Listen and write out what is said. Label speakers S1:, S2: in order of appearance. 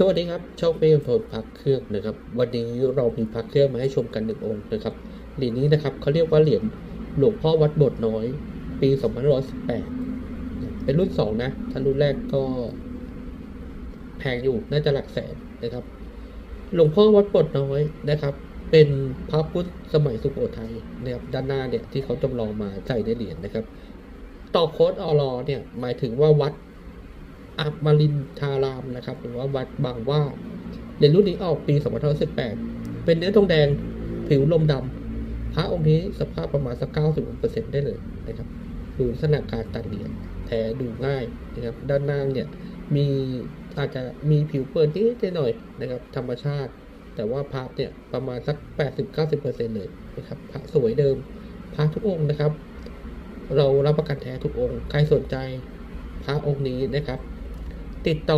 S1: สวัสดีครับช่องเฟรมโทนพักเครื่องนะครับ วันนี้เรามีพักเครื่องมาให้ชมกันหนึ่งองค์นะครับเหรียญนี้นะครับเขาเรียกว่าเหรียญหลวงพ่อวัดบทน้อย ปี2518 เป็นรุ่นสองนะถ้ารุ่นแรกก็แพงอยู่น่าจะหลักแสนนะครับ หลวงพ่อวัดบทน้อยนะครับ เป็นพระพุทธสมัยสุโขทัยนะครับด้านหน้าเนี่ยที่เขาจำลองมาใส่ในเหรียญนะครับ ต่อโค้ดอรอเนี่ยหมายถึงว่าวัด อัมรินทารามนะครับ หรือว่าวัดบางว่าเหรียญรุ่นนี้ออกปี2518 เป็นเนื้อทองแดงผิวลมดำพระองค์นี้สภาพประมาณสัก 90%ได้เลยนะครับ ดูลักษณะการตัดเหรียญแท้ดูง่ายนะครับ ด้านหน้าเนี่ยมีอาจจะมีผิวเปิดนิดหน่อยนะครับ ธรรมชาติ แต่ว่าพระเนี่ยประมาณสัก 80-90%เลยนะครับพระสวยเดิมพระทุกองค์นะครับ เรารับประกันแท้ทุกองค์ ใครสนใจพระองค์นี้นะครับ ติดต่อ